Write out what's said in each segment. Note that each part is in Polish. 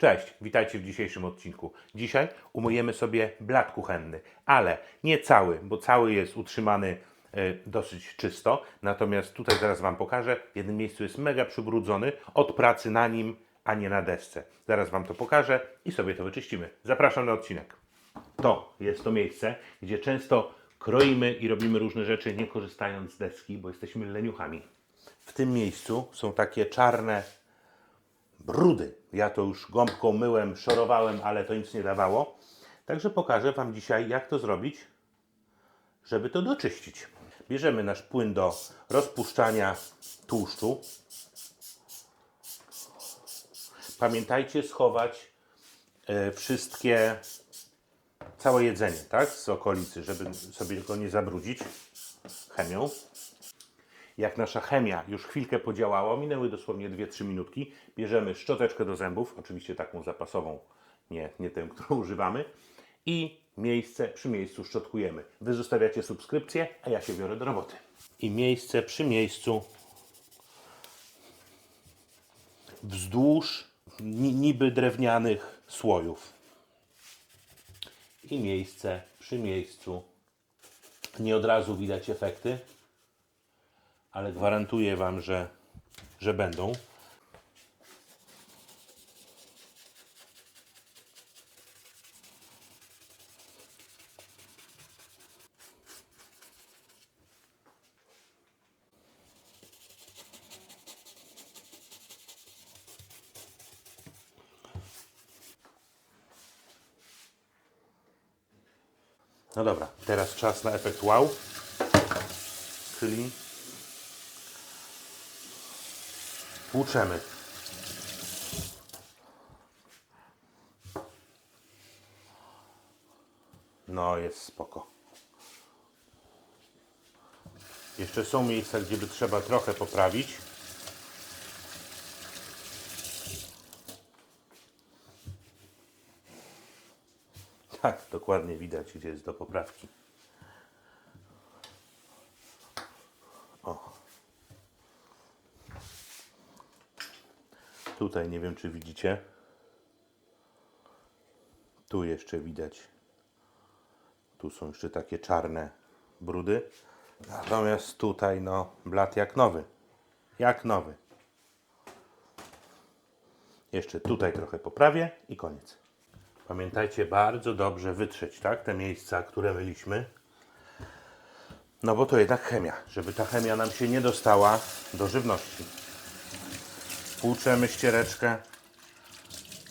Cześć, witajcie w dzisiejszym odcinku. Dzisiaj umyjemy sobie blat kuchenny, ale nie cały, bo cały jest utrzymany e, dosyć czysto. Natomiast tutaj zaraz Wam pokażę. W jednym miejscu jest mega przybrudzony od pracy na nim, a nie na desce. Zaraz Wam to pokażę i sobie to wyczyścimy. Zapraszam na odcinek. To jest to miejsce, gdzie często kroimy i robimy różne rzeczy, nie korzystając z deski, bo jesteśmy leniuchami. W tym miejscu są takie czarne brudy. Ja to już gąbką myłem, szorowałem, ale to nic nie dawało. Także pokażę Wam dzisiaj, jak to zrobić, żeby to doczyścić. Bierzemy nasz płyn do rozpuszczania tłuszczu. Pamiętajcie schować e, wszystkie, całe jedzenie, tak, z okolicy, żeby sobie go nie zabrudzić chemią. Jak nasza chemia już chwilkę podziałała, minęły dosłownie 2-3 minutki, bierzemy szczoteczkę do zębów, oczywiście taką zapasową, nie, nie tę, którą używamy, i miejsce przy miejscu szczotkujemy. Wy zostawiacie subskrypcję, a ja się biorę do roboty. I miejsce przy miejscu wzdłuż ni- niby drewnianych słojów. I miejsce przy miejscu. Nie od razu widać efekty, ale gwarantuję Wam, że, że będą. No dobra, teraz czas na efekt wow, czyli Tłuczemy. No, jest spoko. Jeszcze są miejsca, gdzie by trzeba trochę poprawić. Tak, dokładnie widać, gdzie jest do poprawki. Tutaj nie wiem, czy widzicie. Tu jeszcze widać. Tu są jeszcze takie czarne brudy. Natomiast tutaj, no, blat jak nowy. Jak nowy. Jeszcze tutaj trochę poprawię i koniec. Pamiętajcie bardzo dobrze wytrzeć, tak? Te miejsca, które myliśmy. No bo to jednak chemia. Żeby ta chemia nam się nie dostała do żywności. Płuczemy ściereczkę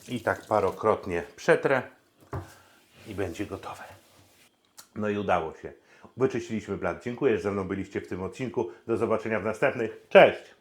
i tak parokrotnie przetrę i będzie gotowe. No i udało się. Wyczyściliśmy blat. Dziękuję, że ze mną byliście w tym odcinku. Do zobaczenia w następnych. Cześć!